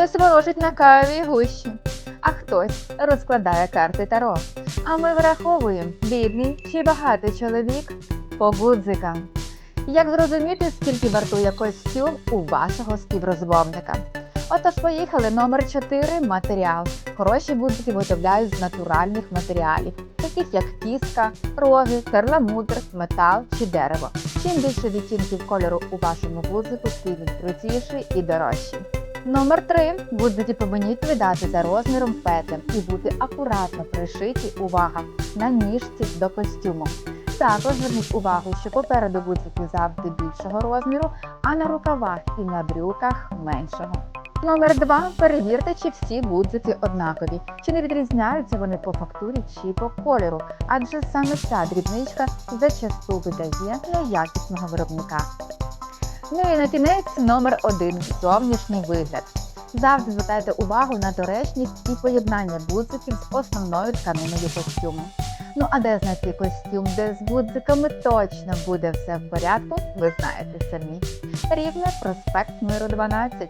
хтось ворожить на каві гущі, а хтось розкладає карти Таро. А ми враховуємо, бідний чи багатий чоловік по гудзикам. Як зрозуміти, скільки вартує костюм у вашого співрозмовника? Отож, поїхали. Номер 4 матеріал. Хороші гудзики виготовляють з натуральних матеріалів, таких як кіска, роги, перламутр, метал чи дерево. Чим більше відтінків кольору у вашому гудзику, тим він крутіший і дорожчий. Номер 3 гудзики повинні відповідати за розміром петель і бути акуратно пришиті, увага, на ніжці до костюму. Також зверніть увагу, що попереду гудзики завжди більшого розміру, а на рукавах і на брюках меншого. Номер 2. Перевірте, чи всі гудзики однакові, чи не відрізняються вони по фактурі чи по кольору, адже саме ця дрібничка зачасту видає неякісного виробника. Ну і на кінець номер один Зовнішній вигляд. Завжди звертайте увагу на доречність і поєднання гудзиків з основною тканиною костюму. Ну а де знайти костюм, де з гудзиками точно буде все в порядку, ви знаєте самі. Рівне проспект миру 12.